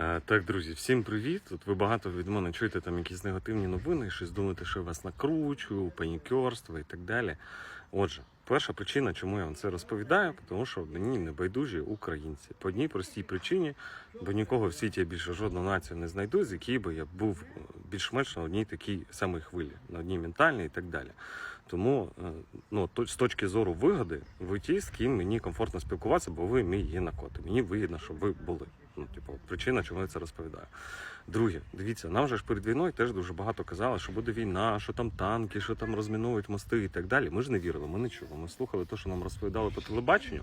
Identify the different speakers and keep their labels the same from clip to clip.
Speaker 1: Е, Так, друзі, всім привіт. От ви багато від мене чуєте там якісь негативні новини, щось думаєте, що я вас накручую, панікерство і так далі. Отже, перша причина, чому я вам це розповідаю, тому що мені не байдужі українці. По одній простій причині, бо нікого в світі я більше жодну націю не знайду, з якій би я був більш-менш на одній такій самій хвилі, на одній ментальній і так далі. Тому е, ну, з точки зору вигоди, ви ті, з ким мені комфортно спілкуватися, бо ви мій гінокот. коти. Мені вигідно, щоб ви були. Ну, типу, причина, чому я це розповідаю. Друге, дивіться, нам же ж перед війною теж дуже багато казали, що буде війна, що там танки, що там розмінують мости і так далі. Ми ж не вірили, ми не чули. Ми слухали те, що нам розповідали по телебаченню.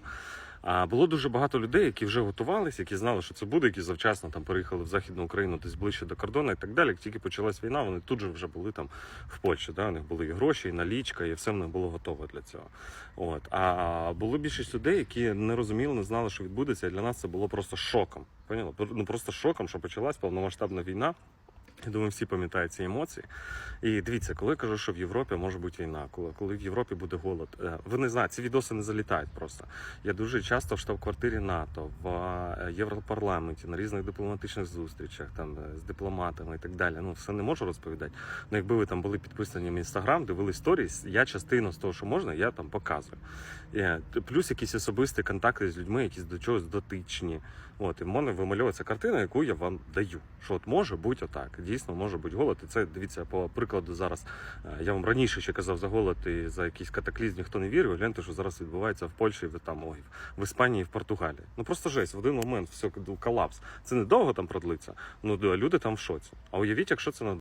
Speaker 1: А було дуже багато людей, які вже готувалися, які знали, що це буде, які завчасно там переїхали в Західну Україну, десь ближче до кордону і так далі. Як тільки почалась війна, вони тут же вже були там в Польщі. Да? У них були і гроші, і налічка, і все в них було готове для цього. От. А були більшість людей, які не розуміли, не знали, що відбудеться. І для нас це було просто шоком. Поняли? Ну просто шоком, що почалась повномасштабна війна. Я думаю, всі пам'ятають ці емоції. І дивіться, коли я кажу, що в Європі може бути війна, коли, коли в Європі буде голод. е, Ви не знаєте, ці відоси не залітають просто. Я дуже часто в штаб-квартирі НАТО, в е, Європарламенті, на різних дипломатичних зустрічах, там е, з дипломатами і так далі. Ну, все не можу розповідати. Ну, якби ви там були підписані в інстаграм, дивились сторіс, я частину з того, що можна, я там показую. Плюс якісь особисті контакти з людьми, які до чогось дотичні. От, і в мене вимальовується картина, яку я вам даю. Що от може бути отак. Дійсно, може бути голод. І це дивіться по прикладу зараз. е, Я вам раніше ще казав за голод і за якийсь катаклізм, ніхто не вірив. Гляньте, що зараз відбувається в Польщі, в там ой, в Іспанії, в Португалії. Ну просто жесть, в один момент все колапс. Це недовго там продлиться. Ну люди там в шоці. А уявіть, якщо це на